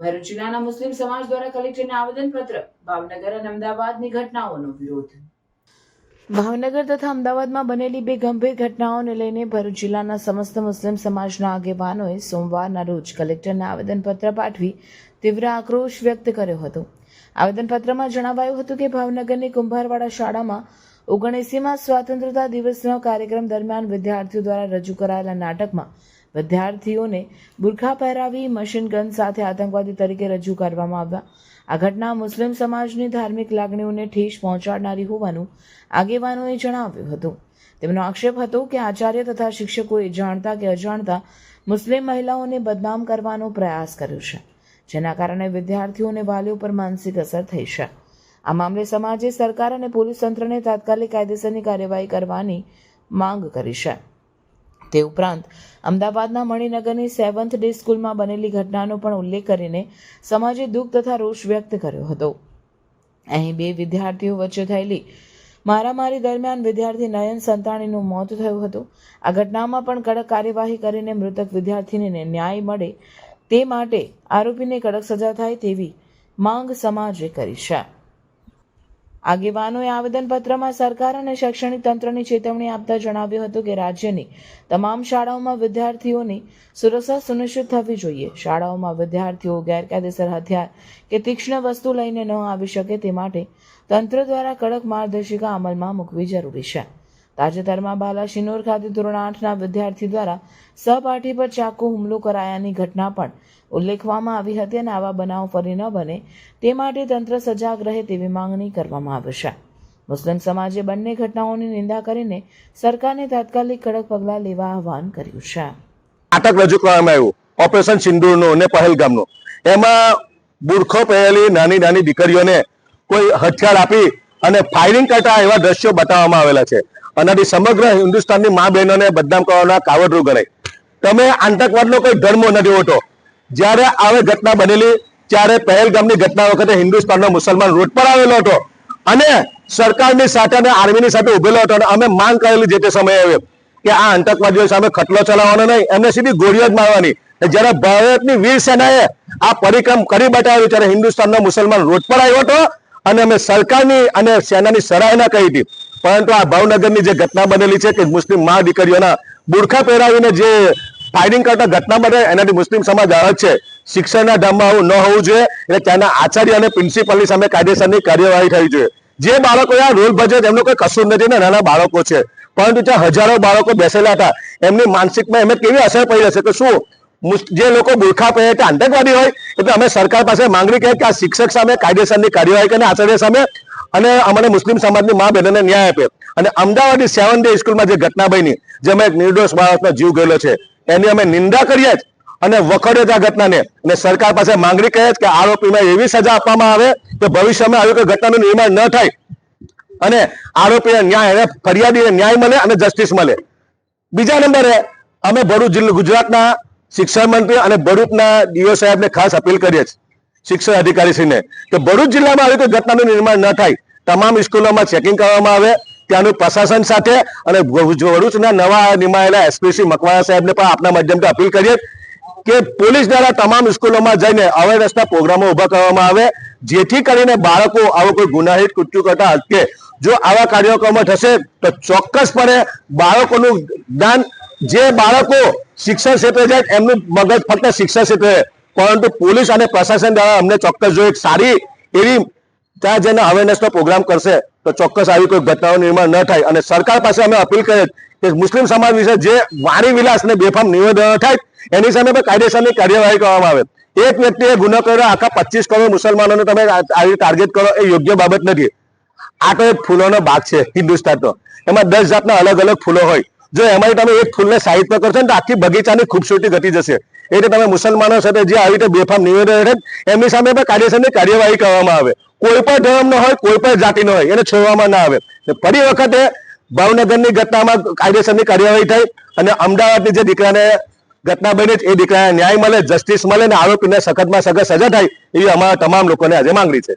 ભરૂચ જિલ્લાના મુસ્લિમ સમાજ દ્વારા કલેક્ટરને આવેદનપત્ર, ભાવનગર અને અમદાવાદની ઘટનાઓનો વિરોધ. ભાવનગર તથા અમદાવાદમાં બનેલી બે ગંભીર ઘટનાઓને લઈને ભરૂચ જિલ્લાના સમસ્ત મુસ્લિમ સમાજના આગેવાનોએ સોમવારના રોજ કલેક્ટરને આવેદનપત્ર પાઠવી તીવ્ર આક્રોશ વ્યક્ત કર્યો હતો. આવેદનપત્રમાં જણાવાયું હતું કે ભાવનગરની કુંભારવાડા શાળામાં ઓગણીસીમાં સ્વતંત્રતા દિવસનો કાર્યક્રમ દરમિયાન વિદ્યાર્થીઓ દ્વારા રજૂ કરાયેલા નાટકમાં વિદ્યાર્થીઓને બુરખા પહેરાવી મશીન ગન સાથે આતંકવાદી તરીકે રજૂ કરવામાં આવ્યા. આ ઘટના મુસ્લિમ સમાજની ધાર્મિક લાગણીઓને ઠેસ પહોંચાડનારી હોવાનું આગેવાનોએ જણાવ્યું હતું. તેમનો આક્ષેપ હતો કે આચાર્ય તથા શિક્ષકોએ જાણતા કે અજાણતા મુસ્લિમ મહિલાઓને બદનામ કરવાનો પ્રયાસ કર્યો છે, જેના કારણે વિદ્યાર્થીઓને વાલીઓ પર માનસિક અસર થઈ છે. આ મામલે સમાજે સરકાર અને પોલીસ તંત્રને તાત્કાલિક કાયદેસરની કાર્યવાહી કરવાની માંગ કરી છે. તે ઉપરાંત અમદાવાદના મણિનગરની સેવન્થ ડે સ્કૂલમાં બનેલી ઘટનાનો પણ ઉલ્લેખ કરીને સમાજે દુઃખ તથા રોષ વ્યક્ત કર્યો હતો. અહીં બે વિદ્યાર્થીઓ વચ્ચે થયેલી મારામારી દરમિયાન વિદ્યાર્થી નયન સંતાણીનું મોત થયું હતું. આ ઘટનામાં પણ કડક કાર્યવાહી કરીને મૃતક વિદ્યાર્થીનીને ન્યાય મળે તે માટે આરોપીને કડક સજા થાય તેવી માંગ સમાજે કરી છે. આગેવાનોએ આવેદનપત્રમાં સરકાર અને શૈક્ષણિક તંત્રની ચેતવણી આપતા જણાવ્યું હતું કે રાજ્યની તમામ શાળાઓમાં વિદ્યાર્થીઓની સુરક્ષા સુનિશ્ચિત થવી જોઈએ. શાળાઓમાં વિદ્યાર્થીઓ ગેરકાયદેસર હથિયાર કે તીક્ષ્ણ વસ્તુ લઈને ન આવી શકે તે માટે તંત્ર દ્વારા કડક માર્ગદર્શિકા અમલમાં મૂકવી જરૂરી છે. તાજેતરમાં બાલાશિનોર ખાતે ધોરણ આઠના વિદ્યાર્થી દ્વારા સહપાઠી પર ચાકુ હુમલો કરાયાની ઘટના પણ ઉલ્લેખવામાં આવી હતી અને આવા બનાવ ફરી ન બને તે માટે તંત્ર સજાગ રહે તેવી માંગણી કરવામાં આવશે મુસ્લિમ સમાજે બંને ઘટનાઓની નિંદા કરીને સરકારને તાત્કાલિક કડક પગલાં લેવા આહવાન કર્યું છે. નાટક રજૂ કરવામાં આવ્યું. ઓપરેશન સિંદૂરનું અને પહેલગામનું. એમાં બુરખો પહેરેલી નાની નાની દીકરીઓને કોઈ હથિયાર આપી અને ફાયરિંગ કરતા એવા દ્રશ્યો બતાવવામાં આવેલા છે. આનાથી સમગ્ર હિન્દુસ્તાનની મા બહેનોને બદનામ કરવાના કાવડરૂ ગણાય. તમે આતંકવાદનો કોઈ ધર્મો નથી હોતો. જ્યારે આવી ઘટના બનેલી, ત્યારે પહેલગામની ઘટના વખતે હિન્દુસ્તાનનો મુસલમાન રોડ પર આવેલો હતો. અને સરકારની સાથે અને આર્મીની સાથે ઉભેલો હતો અને અમે માંગ કરેલી જે તે સમયે કે આ આતંકવાદીઓ સામે ખટલો ચલાવવાનો નહીં, એમને સીધી ગોળીઓ જ મારવાની. જ્યારે ભારતની વીર સેનાએ આ પરિક્રમ કરી બતાવ્યું, ત્યારે હિન્દુસ્તાનનો મુસલમાન રોડ પર આવ્યો હતો અને અમે સરકારની અને સેનાની સરાહના કરી હતી. પરંતુ આ ભાવનગરની જે ઘટના બનેલી છે કે મુસ્લિમ મા દીકરીઓના બુરખા પહેરાવીને જે ફાયરિંગ કરતા ઘટના બને, એનાથી મુસ્લિમ સમાજ અલગ છે. શિક્ષણના ધામમાં આવું ન હોવું જોઈએ એટલે ત્યાંના આચાર્ય અને પ્રિન્સિપલની સામે કાયદેસરની કાર્યવાહી થવી જોઈએ. જે બાળકો આ રોલ ભજે એમનો કોઈ કસૂર નથી ને નાના બાળકો છે. પરંતુ ત્યાં હજારો બાળકો બેસેલા હતા. એમની માનસિકમાં એમને કેવી અસર પડી હશે? કે શું જે લોકો બુરખા પહેરે તે આતંકવાદી હોય? એટલે અમે સરકાર પાસે માંગણી કરી કે આ શિક્ષક સામે કાયદેસરની કાર્યવાહી કરીને આચાર્ય સામે અને અમને મુસ્લિમ સમાજની મા બહેનોને ન્યાય આપે. અને અમદાવાદની સેવન ડે સ્કૂલમાં જે ઘટના બની, જેમાં એક નિર્દોષ બાળકનો જીવ ગયેલો છે, એની અમે નિંદા કરીએ જ અને વખોડે આ ઘટનાને. અને સરકાર પાસે માંગણી કહે કે આરોપીમાં એવી સજા આપવામાં આવે કે ભવિષ્યમાં આવી કોઈ ઘટનાનું નિર્માણ ન થાય. અને આરોપીને ન્યાય એને ફરિયાદીને ન્યાય મળે અને જસ્ટિસ મળે. બીજા નંબરે અમે ભરૂચ જિલ્લા ગુજરાતના શિક્ષણ મંત્રી અને ભરૂચના ડીઓ સાહેબને ખાસ અપીલ કરીએ છીએ. શિક્ષણ અધિકારીશ્રીને કે ભરૂચ જિલ્લામાં આવી કોઈ ઘટનાનું નિર્માણ ન થાય. તમામ સ્કૂલોમાં ચેકિંગ કરવામાં આવે, ત્યાંનું પ્રશાસન સાથે અને ભરૂચ- ભરૂચના નવા નિમાયેલા એસપીસી મકવાણા સાહેબને પણ આપના માધ્યમથી અપીલ કરીએ કે પોલીસ દ્વારા તમામ સ્કૂલોમાં જઈને અવેરનેસના પ્રોગ્રામો ઊભા કરવામાં આવે, જેથી કરીને બાળકો આવો કોઈ ગુનાહિત કૃત્યુ કરતા અટકે જો આવા કાર્યક્રમો થશે, તો ચોક્કસપણે બાળકોનું જ્ઞાન, જે બાળકો શિક્ષણ ક્ષેત્રે જાય, એમનું મગજ ફક્ત શિક્ષણ ક્ષેત્રે પરંતુ પોલીસ અને પ્રશાસન દ્વારા અમને ચોક્કસ જો એક સારી એવી ત્યાં જઈને અવેરનેસનો પ્રોગ્રામ કરશે, તો ચોક્કસ આવી કોઈ ઘટનાઓ નિર્માણ ન થાય. અને સરકાર પાસે અમે અપીલ કરીએ કે મુસ્લિમ સમાજ વિશે જે વાણી વિલાસ અને બેફામ નિવેદનો થાય, એની સામે પણ કાયદેસરની કાર્યવાહી કરવામાં આવે. એક વ્યક્તિએ ગુનો કર્યો, આખા પચીસ કરોડ મુસલમાનોને તમે આવી ટાર્ગેટ કરો, એ યોગ્ય બાબત નથી. આ તો એક ફૂલોનો ભાગ છે, હિન્દુસ્તાનનો. એમાં દસ જાતના અલગ અલગ ફૂલો હોય. જો એમાં તમે એક ફૂલને સાહિત્ય કરશો ને તો આખી બગીચાની ખૂબસૂરતી ઘટી જશે. એટલે તમે મુસલમાનો સાથે જે આવી રીતે બેફામ નિવેદન છે એમની સામે પણ કાયદેસરની કાર્યવાહી કરવામાં આવે. કોઈ પણ ધર્મનો હોય, કોઈ પણ જાતિનો હોય, એને છોડવામાં ના આવે. ફરી વખતે ભાવનગરની ઘટનામાં કાયદેસરની કાર્યવાહી થઈ અને અમદાવાદની જે દીકરાને ઘટના બની એ દીકરાને ન્યાય મળે જસ્ટિસ મળે અને આરોપીને સખતમાં સખત સજા થાય, એવી અમારા તમામ લોકોને આજે માંગણી છે.